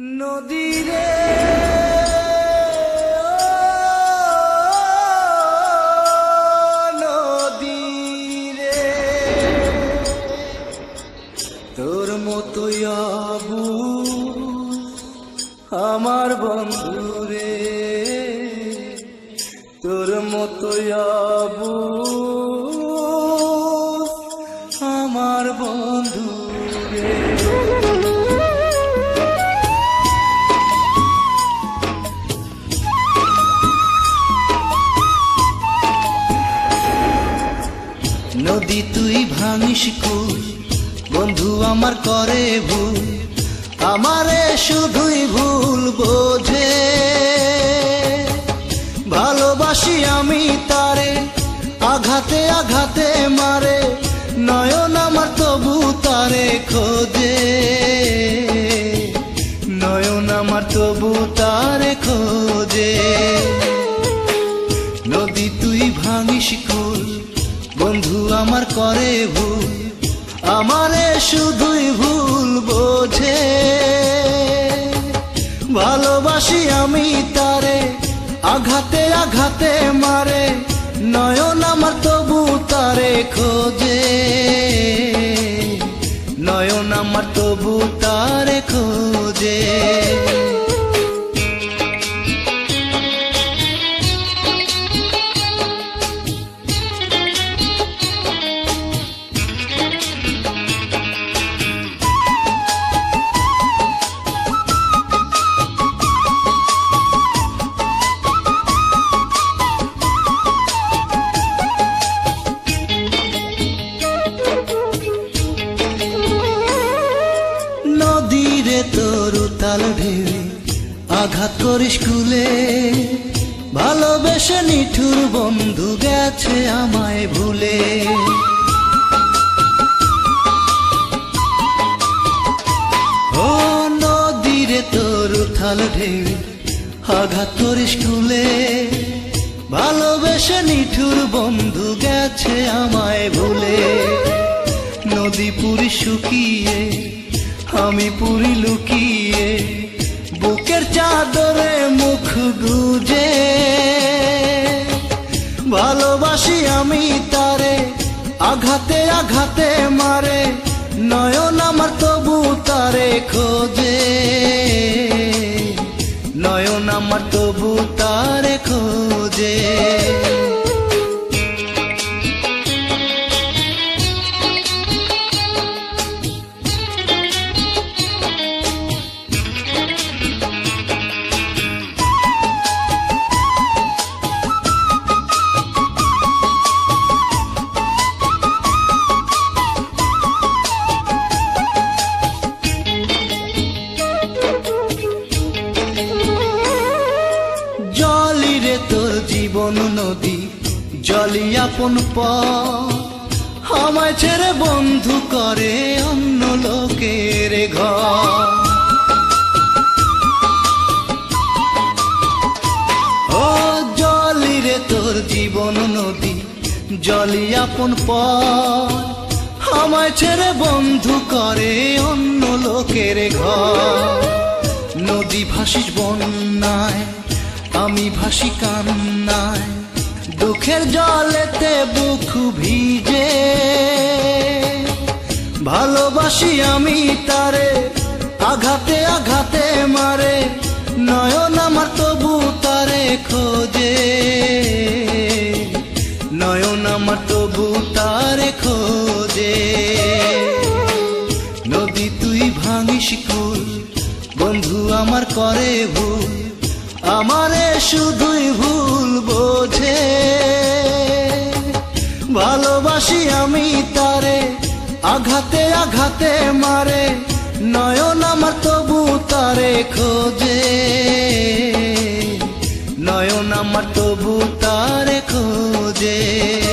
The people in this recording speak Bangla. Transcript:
নদীরে। নদীরে। তোর মতোই আবু আমার বন্ধুরে। তোর মতোই আবু নদী তুই ভাঙিস কুল বন্ধু আমার করে ভুল, আমারে শুধুই ভুল বোঝে। ভালোবাসি আমি তারে, আঘাতে আঘাতে মারে, নয়ন আমার তবু তারে খোঁজে। নয়ন আমার তবু তারে খোঁজে। করে ভুল আমারে শুধুই ভুল বোঝে। ভালোবাসি আমি তারে আঘাতে আঘাতে মারে নয়ন তোর উতাল ঢেউে আঘাত করিস কুলে ভালোবেসে নিঠুর বন্ধু গেছে আমায় ভুলে। ও নদীরে তোর উথাল ঢেউে আঘাত করিস কুলে ভালোবেসে নিঠুর বন্ধু গেছে আমায় ভুলে। নদী পুরি শুকিয়ে আমি পুরি লুকিয়ে, বুকের চাদরে মুখ গুজে। ভালোবাসি আমি তারে, আঘাতে আঘাতে মারে, নয়ন আমার তবু তারে খোঁজে। নয়ন আমার তবু তারে খোঁজে। নদী, জলি আপন আমায় ছেড়ে বন্ধু করে অন্য লোকের ঘর। ও জলি রে তোর জীবন নদী, জলি আপন আমায় ছেড়ে বন্ধু করে অন্য লোকের ঘর। নদী ভাসিস বন্যায়, আমি ভাসি কান্নায়। দুঃখের জলেতে বুক ভিজে। ভালোবাসি আমি তারে, আঘাতে আঘাতে মারে। নয়ন আমার তবু তারে খোঁজে। নয়ন আমার তবু তারে খোঁজে। নদী তুই ভাঙিস কুল বন্ধু আমার করে ভুল। আমারে শুধুই ভুল। আমি তারে, আঘাতে আঘাতে মারে, নয়ন আমার তবু তারে খোঁজে। নয়ন আমার তবু তারে খোঁজে।